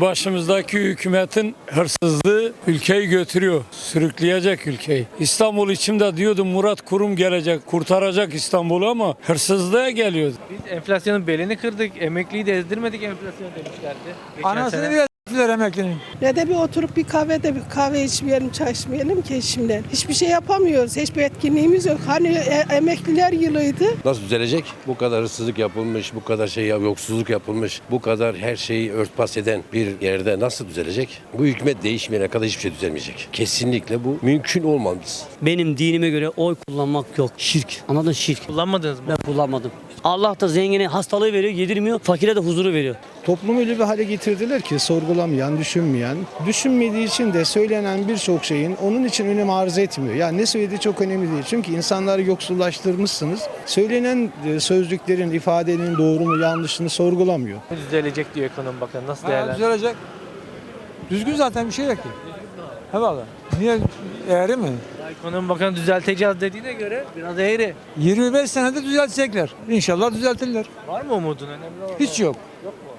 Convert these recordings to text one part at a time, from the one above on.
Başımızdaki hükümetin hırsızlığı ülkeyi götürüyor. Sürükleyecek ülkeyi. İstanbul içimde diyordum Murat Kurum gelecek, kurtaracak İstanbul'u ama hırsızlığa geliyordu. Biz enflasyonun belini kırdık, emekliyi de ezdirmedik enflasyon demişlerdi. Geçen Anasını sene. bile s**tiler emeklinin. Ne de bir oturup bir kahvede bir kahve içmeyelim, çay içmeyelim ki şimdiden. Hiçbir şey yapamıyoruz. Hiçbir etkinliğimiz yok. Hani e- emekliler yılıydı. Nasıl düzelecek? Bu kadar hırsızlık yapılmış, bu kadar şey yoksulluk yapılmış, bu kadar her şeyi örtbas eden bir yerde nasıl düzelecek? Bu hükümet değişmeyene kadar hiçbir şey düzelmeyecek. Kesinlikle bu mümkün olmaz. Benim dinime göre oy kullanmak yok. Şirk. Anladın şirk. Kullanmadınız mı? Ben kullanmadım. Allah da zengine hastalığı veriyor, yedirmiyor. Fakire de huzuru veriyor. Toplumu öyle bir hale getirdiler ki sorgulamayan, düşünmeyen, düşünmediği için de söylenen birçok şeyin onun için önem arz etmiyor. Yani ne söylediği çok önemli değil. Çünkü insanları yoksullaştırmışsınız. Söylenen e, sözcüklerin, ifadenin doğru mu yanlışını sorgulamıyor. Düzelecek diyor ekonomi bakanı. Nasıl değerlendiriyor? düzelecek. Düzgün zaten bir şey yok ki. Eyvallah. Niye eğri mi? Ekonomi bakanı düzelteceğiz dediğine göre biraz eğri. 25 senede düzeltecekler. İnşallah düzeltirler. Var mı umudun? Önemli olan. Hiç yok.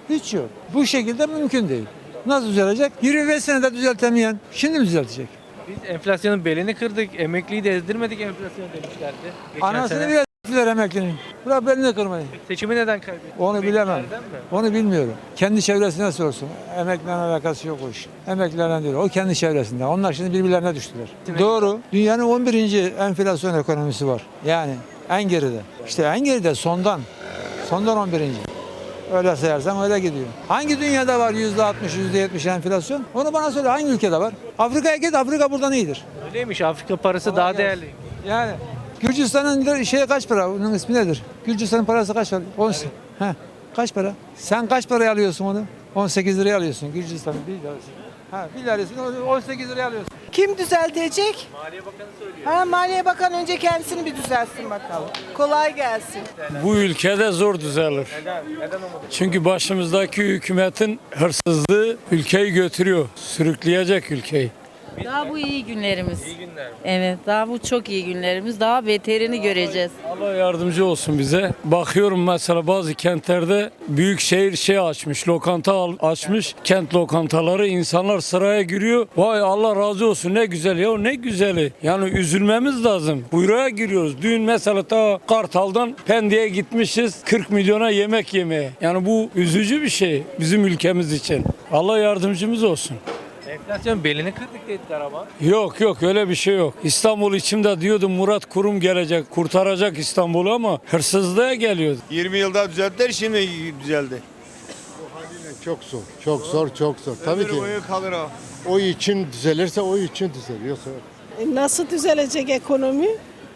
Hiç yok. Bu şekilde mümkün değil. Nasıl düzelecek? 25 senede düzeltemeyen şimdi mi düzeltecek? Biz enflasyonun belini kırdık, emekliyi de ezdirmedik enflasyon demişlerdi. Geçen Anasını sene. bile s**tiler emeklinin. Bırak belini kırmayın. Seçimi neden kaybetti? Onu bilemem. Emeklilerden mi? Onu bilmiyorum. Kendi çevresine sorsun. Emeklilerle alakası yok o iş. Emeklilerle değil. O kendi çevresinde. Onlar şimdi birbirlerine düştüler. Doğru. Dünyanın 11. enflasyon ekonomisi var. Yani en geride. İşte en geride sondan. Sondan 11. Öyle sayarsan öyle gidiyor. Hangi dünyada var %60, %70 enflasyon? Onu bana söyle hangi ülkede var? Afrika'ya git Afrika buradan iyidir. Öyleymiş. Afrika parası daha gelsin. değerli. Yani Gürcistan'ın şey kaç para? Onun ismi nedir? Gürcistan'ın parası kaç para? 10. Heh, kaç para? Sen kaç paraya alıyorsun onu? 18 liraya alıyorsun Gürcistan'ın bir lirası. Ha, bir lirasını 18 liraya alıyorsun. Kim düzeltecek? Maliye Bakanı söylüyor. Ha, Maliye Bakanı önce kendisini bir düzelsin bakalım. Kolay gelsin. Bu ülkede zor düzelir. Neden? Neden umudun? Çünkü başımızdaki hükümetin hırsızlığı ülkeyi götürüyor. Sürükleyecek ülkeyi. Daha bu iyi günlerimiz. İyi günler. Evet, daha bu çok iyi günlerimiz. Daha beterini göreceğiz. Allah yardımcı olsun bize. Bakıyorum mesela bazı kentlerde büyük şehir şey açmış, lokanta al- açmış. Kent lokantaları insanlar sıraya giriyor. Vay Allah razı olsun ne güzel ya ne güzeli. Yani üzülmemiz lazım. Buyruğa giriyoruz. Dün mesela ta Kartal'dan Pendik'e gitmişiz 40 milyona yemek yemeye. Yani bu üzücü bir şey bizim ülkemiz için. Allah yardımcımız olsun. Enflasyon belini kırdık dediler ama. Yok yok öyle bir şey yok. İstanbul içimde diyordum Murat Kurum gelecek, kurtaracak İstanbul'u ama hırsızlığa geliyordu. 20 yılda düzelttiler şimdi düzeldi. Çok zor, çok zor, çok zor. Tabii Ömür ki boyu kalır o. o için düzelirse o için düzelir. Yoksa E, Nasıl düzelecek ekonomi?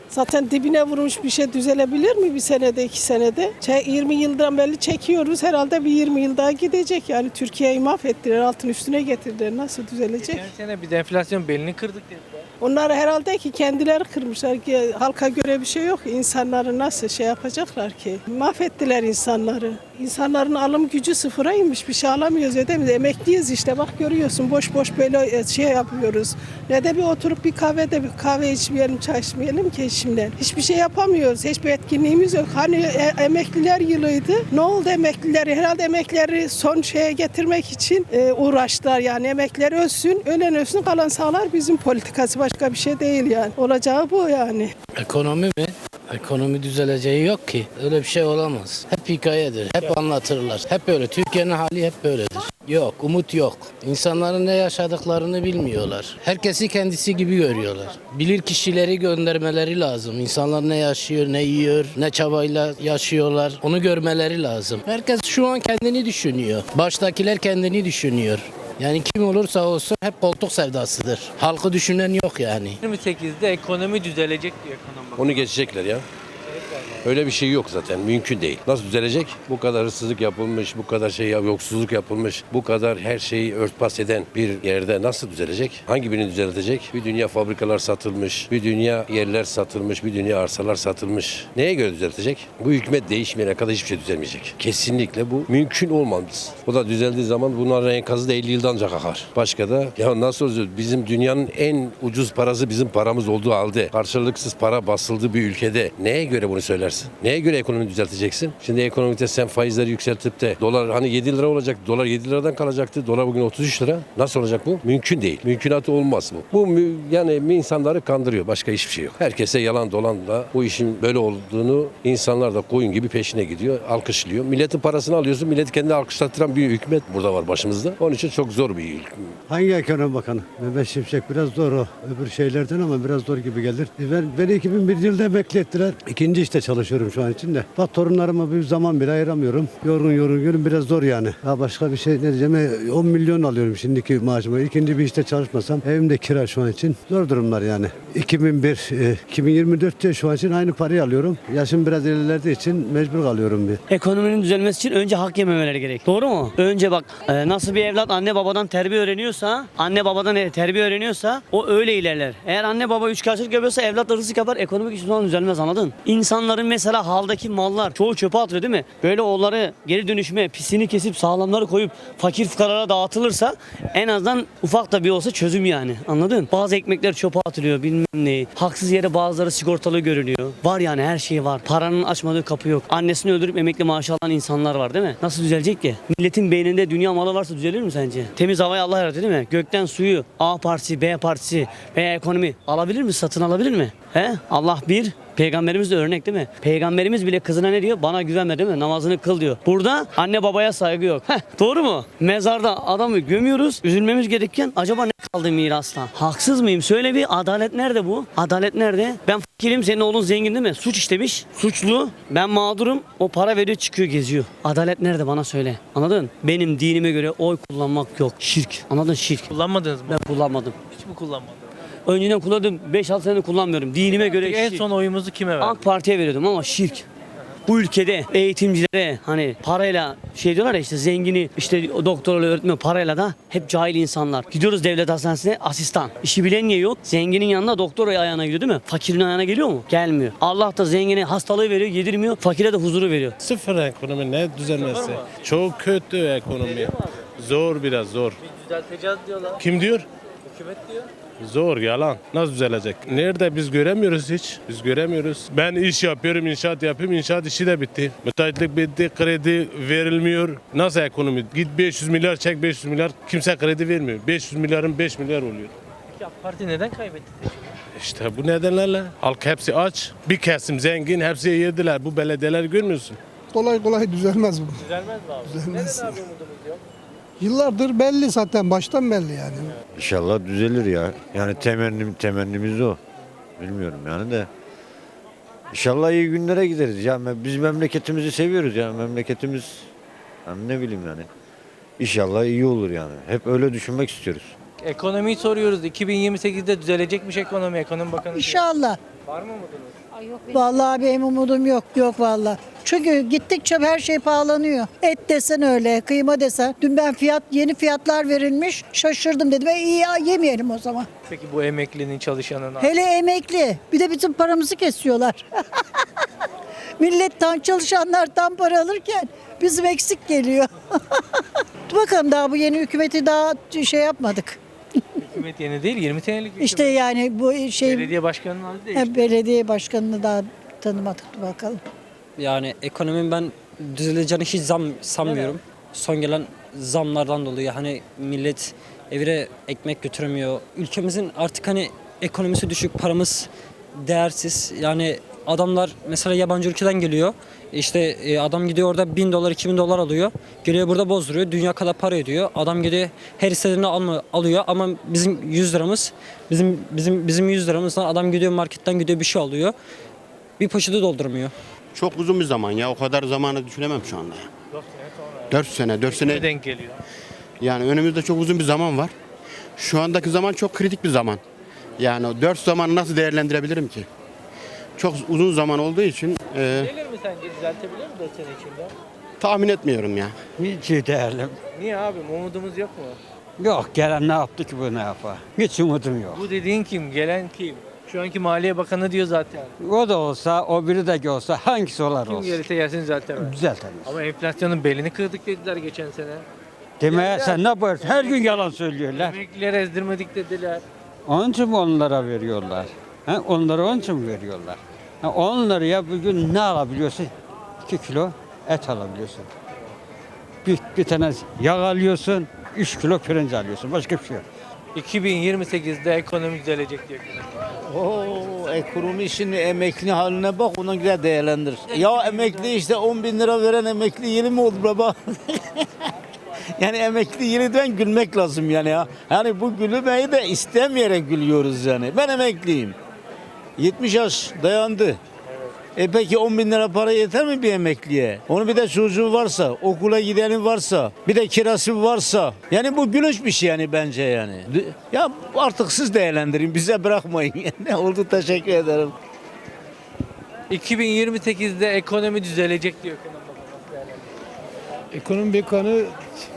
Zaten dibine vurmuş bir şey düzelebilir mi bir senede, iki senede? Çe- 20 yıldan beri çekiyoruz. Herhalde bir 20 yıl daha gidecek. Yani Türkiye'yi mahvettiler, altın üstüne getirdiler. Nasıl düzelecek? Geçen sene biz enflasyon belini kırdık dediler. Onlar herhalde ki kendileri kırmışlar ki halka göre bir şey yok. İnsanları nasıl şey yapacaklar ki? Mahvettiler insanları. İnsanların alım gücü sıfıra inmiş. Bir şey alamıyoruz edemiyoruz. Emekliyiz işte bak görüyorsun boş boş böyle şey yapıyoruz. Ne de bir oturup bir kahvede bir kahve içmeyelim, çay içmeyelim ki şimdiden. Hiçbir şey yapamıyoruz. Hiçbir etkinliğimiz yok. Hani e- emekliler yılıydı. Ne oldu emekliler? Herhalde emeklileri son şeye getirmek için e, uğraştılar. Yani emekliler ölsün, ölen ölsün, kalan sağlar bizim politikası başka bir şey değil yani. Olacağı bu yani. Ekonomi mi? Ekonomi düzeleceği yok ki. Öyle bir şey olamaz. Hep hikayedir. Hep anlatırlar. Hep böyle. Türkiye'nin hali hep böyledir. Yok, umut yok. İnsanların ne yaşadıklarını bilmiyorlar. Herkesi kendisi gibi görüyorlar. Bilir kişileri göndermeleri lazım. İnsanlar ne yaşıyor, ne yiyor, ne çabayla yaşıyorlar. Onu görmeleri lazım. Herkes şu an kendini düşünüyor. Baştakiler kendini düşünüyor. Yani kim olursa olsun hep koltuk sevdasıdır. Halkı düşünen yok yani. 28'de ekonomi düzelecek diyor ekonomi. Onu geçecekler ya. Öyle bir şey yok zaten. Mümkün değil. Nasıl düzelecek? Bu kadar hırsızlık yapılmış, bu kadar şey yoksulluk yapılmış, bu kadar her şeyi örtbas eden bir yerde nasıl düzelecek? Hangi birini düzeltecek? Bir dünya fabrikalar satılmış, bir dünya yerler satılmış, bir dünya arsalar satılmış. Neye göre düzeltecek? Bu hükümet değişmeyene kadar hiçbir şey düzelmeyecek. Kesinlikle bu mümkün olmaz. O da düzeldiği zaman bunların enkazı da 50 yıldan ancak akar. Başka da ya nasıl olacak? Bizim dünyanın en ucuz parası bizim paramız olduğu halde karşılıksız para basıldığı bir ülkede neye göre bunu söylersin? Düzeltemezsin. Neye göre ekonomi düzelteceksin? Şimdi ekonomide sen faizleri yükseltip de dolar hani 7 lira olacak. Dolar 7 liradan kalacaktı. Dolar bugün 33 lira. Nasıl olacak bu? Mümkün değil. Mümkünatı olmaz bu. Bu yani insanları kandırıyor. Başka hiçbir şey yok. Herkese yalan dolanla bu işin böyle olduğunu insanlar da koyun gibi peşine gidiyor. Alkışlıyor. Milletin parasını alıyorsun. Milleti kendini alkışlattıran bir hükümet burada var başımızda. Onun için çok zor bir ülke. Hangi ekonomi bakanı? Mehmet Şimşek biraz zor o. Öbür şeylerden ama biraz zor gibi gelir. E Ben, beni 2001 yılda emekli ettiler. İkinci işte çalışıyorum şu an için de. Bak torunlarıma bir zaman bile ayıramıyorum. Yorgun yorgun günüm biraz zor yani. Ha başka bir şey ne diyeceğim? E, 10 milyon alıyorum şimdiki maaşıma. İkinci bir işte çalışmasam evimde kira şu an için. Zor durumlar yani. 2001, e, 2024'te şu an için aynı parayı alıyorum. Yaşım biraz ilerlediği için mecbur kalıyorum bir. Ekonominin düzelmesi için önce hak yememeleri gerek. Doğru mu? Önce bak e, nasıl bir evlat anne babadan terbiye öğreniyorsa, anne babadan e, terbiye öğreniyorsa o öyle ilerler. Eğer anne baba üç karşılık yapıyorsa evlat hırsızlık yapar ekonomik hiçbir düzelmez anladın? İnsanların mesela haldaki mallar çoğu çöpe atıyor değil mi? Böyle onları geri dönüşüme pisini kesip sağlamları koyup fakir fukarara dağıtılırsa en azından ufak da bir olsa çözüm yani anladın? Bazı ekmekler çöpe atılıyor bilmem ne. Haksız yere bazıları sigortalı görünüyor. Var yani her şey var. Paranın açmadığı kapı yok. Annesini öldürüp emekli maaşı alan insanlar var değil mi? Nasıl düzelecek ki? Milletin beyninde dünya malı varsa düzelir mi sence? Temiz havayı Allah yarattı değil mi? Gökten suyu A partisi, B partisi veya ekonomi alabilir mi? Satın alabilir mi? He? Allah bir, Peygamberimiz de örnek değil mi? Peygamberimiz bile kızına ne diyor? Bana güvenme değil mi? Namazını kıl diyor. Burada anne babaya saygı yok. Heh, doğru mu? Mezarda adamı gömüyoruz. Üzülmemiz gerekirken acaba ne kaldı mirastan? Haksız mıyım? Söyle bir adalet nerede bu? Adalet nerede? Ben fakirim senin oğlun zengin değil mi? Suç işlemiş. Suçlu. Ben mağdurum. O para veriyor çıkıyor geziyor. Adalet nerede bana söyle. Anladın? Benim dinime göre oy kullanmak yok. Şirk. Anladın? Şirk. Kullanmadınız mı? Ben kullanmadım. Hiç mi kullanmadınız? Önceden kullandım. 5-6 sene kullanmıyorum. Dinime göre en şirk. son oyumuzu kime verdik? AK Parti'ye veriyordum ama şirk. Bu ülkede eğitimcilere hani parayla şey diyorlar ya işte zengini işte doktorla öğretmen parayla da hep cahil insanlar. Gidiyoruz devlet hastanesine asistan. İşi bilen niye yok? Zenginin yanına doktor ayağına gidiyor değil mi? Fakirin ayağına geliyor mu? Gelmiyor. Allah da zengine hastalığı veriyor yedirmiyor. Fakire de huzuru veriyor. Sıfır ekonomi ne düzelmesi? Çok kötü ekonomi. Zor biraz zor. Düzelteceğiz diyorlar. Kim diyor? Hükümet diyor. Zor yalan. Nasıl düzelecek? Nerede biz göremiyoruz hiç. Biz göremiyoruz. Ben iş yapıyorum, inşaat yapıyorum. İnşaat işi de bitti. Müteahhitlik bitti, kredi verilmiyor. Nasıl ekonomi? Git 500 milyar çek 500 milyar. Kimse kredi vermiyor. 500 milyarın 5 milyar oluyor. Peki AK Parti neden kaybetti? İşte bu nedenlerle halk hepsi aç. Bir kesim zengin hepsi yediler. Bu belediyeler görmüyorsun. Kolay kolay düzelmez bu. Düzelmez mi abi? Düzelmez. Neden abi umudumuz yok? Yıllardır belli zaten baştan belli yani. İnşallah düzelir ya. Yani temennim temennimiz o. Bilmiyorum yani de. İnşallah iyi günlere gideriz. Ya biz memleketimizi seviyoruz ya. Memleketimiz yani ne bileyim yani. İnşallah iyi olur yani. Hep öyle düşünmek istiyoruz. Ekonomiyi soruyoruz. 2028'de düzelecekmiş ekonomi. Ekonomi Bakanı diyor. İnşallah. Var mı umudunuz? Vallahi benim umudum yok. Yok vallahi. Çünkü gittikçe her şey pahalanıyor. Et desen öyle, kıyma desen. Dün ben fiyat yeni fiyatlar verilmiş. Şaşırdım dedim. E iyi ya, yemeyelim o zaman. Peki bu emeklinin çalışanın Hele emekli. Bir de bizim paramızı kesiyorlar. Millet tam çalışanlar tam para alırken bizim eksik geliyor. Bakalım daha bu yeni hükümeti daha şey yapmadık. hükümet yeni değil 20 senelik hükümet. İşte yani bu şey belediye başkanının adı. He, belediye başkanını daha tanımadık bakalım. Yani ekonominin ben düzeleceğini hiç zam sanmıyorum. Son gelen zamlardan dolayı hani millet evine ekmek götüremiyor. Ülkemizin artık hani ekonomisi düşük, paramız değersiz. Yani adamlar mesela yabancı ülkeden geliyor. İşte e, adam gidiyor orada 1000 dolar 2000 dolar alıyor. Geliyor burada bozduruyor. Dünya kadar para ediyor. Adam gidiyor her istediğini alma, alıyor ama bizim 100 liramız bizim bizim bizim 100 liramızdan adam gidiyor marketten gidiyor bir şey alıyor. Bir poşeti doldurmuyor. Çok uzun bir zaman ya. O kadar zamanı düşünemem şu anda. 4 sene sonra. 4 sene, 4 Ne sene. denk geliyor? Yani önümüzde çok uzun bir zaman var. Şu andaki zaman çok kritik bir zaman. Yani o 4 zamanı nasıl değerlendirebilirim ki? Çok uzun zaman olduğu için e, Gelir mi sence düzeltebilir mi 4 sene içinde? tahmin etmiyorum ya. Hiç iyi değerli. Niye abi umudumuz yok mu? Yok gelen ne yaptı ki bu ne yapar? Hiç umudum yok. Bu dediğin kim? Gelen kim? Şu anki Maliye Bakanı diyor zaten. O da olsa, o biri de olsa hangisi olar Kim olsun. gelirse gelsin düzeltemez. Düzeltemez. Ama enflasyonun belini kırdık dediler geçen sene. Demeye sen ne yapıyorsun? Her gün yalan söylüyorlar. Emeklileri ezdirmedik dediler. Onun için mi onlara veriyorlar? Ha? Onlara onun için mi veriyorlar? Ha, 10 liraya bugün ne alabiliyorsun? 2 kilo et alabiliyorsun. Bir, bir tane yağ alıyorsun, 3 kilo pirinç alıyorsun. Başka bir şey yok. 2028'de ekonomi düzelecek diyor. Oo, ekonomi şimdi emekli haline bak ona göre değerlendir. Ya emekli işte 10 bin lira veren emekli yeni mi oldu baba? yani emekli yeniden gülmek lazım yani ya. Yani bu gülmeyi de istemeyerek gülüyoruz yani. Ben emekliyim. 70 yaş dayandı. E peki 10 bin lira para yeter mi bir emekliye? Onun bir de çocuğu varsa, okula gideni varsa, bir de kirası varsa. Yani bu gülünç bir şey yani bence yani. Ya artık siz değerlendirin, bize bırakmayın. ne oldu teşekkür ederim. 2028'de ekonomi düzelecek diyor ekonomi. Ekonomi Bakanı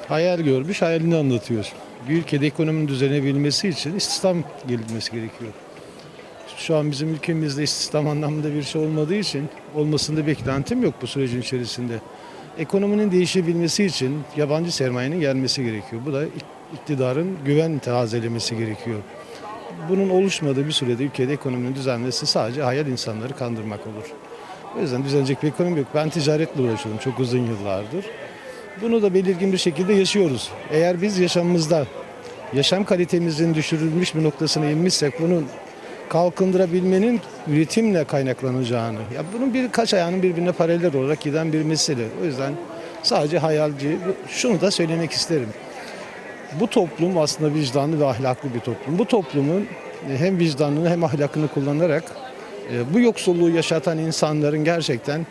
hayal görmüş, hayalini anlatıyor. Bir ülkede ekonominin düzelebilmesi için istihdam gelinmesi gerekiyor. Şu an bizim ülkemizde istihdam anlamında bir şey olmadığı için olmasında beklentim yok bu sürecin içerisinde. Ekonominin değişebilmesi için yabancı sermayenin gelmesi gerekiyor. Bu da iktidarın güven tazelemesi gerekiyor. Bunun oluşmadığı bir sürede ülkede ekonominin düzelmesi sadece hayal insanları kandırmak olur. O yüzden düzelecek bir ekonomi yok. Ben ticaretle uğraşıyorum çok uzun yıllardır. Bunu da belirgin bir şekilde yaşıyoruz. Eğer biz yaşamımızda yaşam kalitemizin düşürülmüş bir noktasına inmişsek bunun kalkındırabilmenin üretimle kaynaklanacağını, ya bunun birkaç ayağının birbirine paralel olarak giden bir mesele. O yüzden sadece hayalci, şunu da söylemek isterim. Bu toplum aslında vicdanlı ve ahlaklı bir toplum. Bu toplumun hem vicdanını hem ahlakını kullanarak e, bu yoksulluğu yaşatan insanların gerçekten e,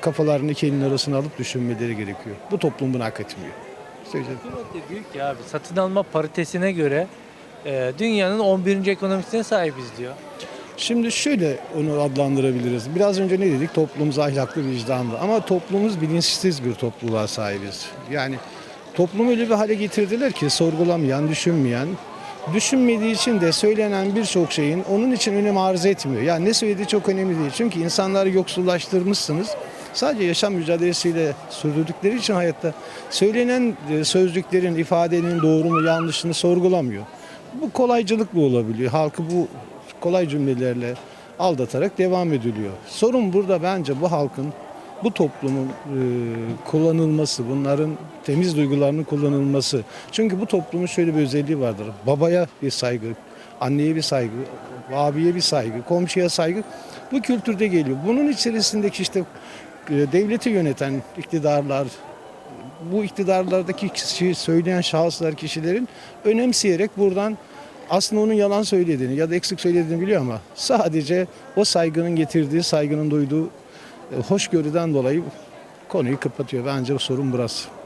kafalarını iki elin arasına alıp düşünmeleri gerekiyor. Bu toplum bunu hak etmiyor. Söyleyeceğim. Diyor ki abi satın alma paritesine göre e, dünyanın 11. ekonomisine sahibiz diyor. Şimdi şöyle onu adlandırabiliriz. Biraz önce ne dedik? Toplumumuz ahlaklı vicdanlı. Ama toplumumuz bilinçsiz bir topluluğa sahibiz. Yani toplumu öyle bir hale getirdiler ki sorgulamayan, düşünmeyen, düşünmediği için de söylenen birçok şeyin onun için önem arz etmiyor. Yani ne söylediği çok önemli değil. Çünkü insanları yoksullaştırmışsınız. Sadece yaşam mücadelesiyle sürdürdükleri için hayatta söylenen e, sözcüklerin, ifadenin doğru mu yanlışını sorgulamıyor. Bu kolaycılıkla olabiliyor. Halkı bu kolay cümlelerle aldatarak devam ediliyor. Sorun burada bence bu halkın, bu toplumun e, kullanılması, bunların temiz duygularının kullanılması. Çünkü bu toplumun şöyle bir özelliği vardır. Babaya bir saygı, anneye bir saygı, abiye bir saygı, komşuya saygı. Bu kültürde geliyor. Bunun içerisindeki işte e, devleti yöneten iktidarlar, bu iktidarlardaki kişi söyleyen şahıslar, kişilerin önemseyerek buradan aslında onun yalan söylediğini ya da eksik söylediğini biliyor ama sadece o saygının getirdiği, saygının duyduğu e, hoşgörüden dolayı konuyu kapatıyor. Bence sorun burası.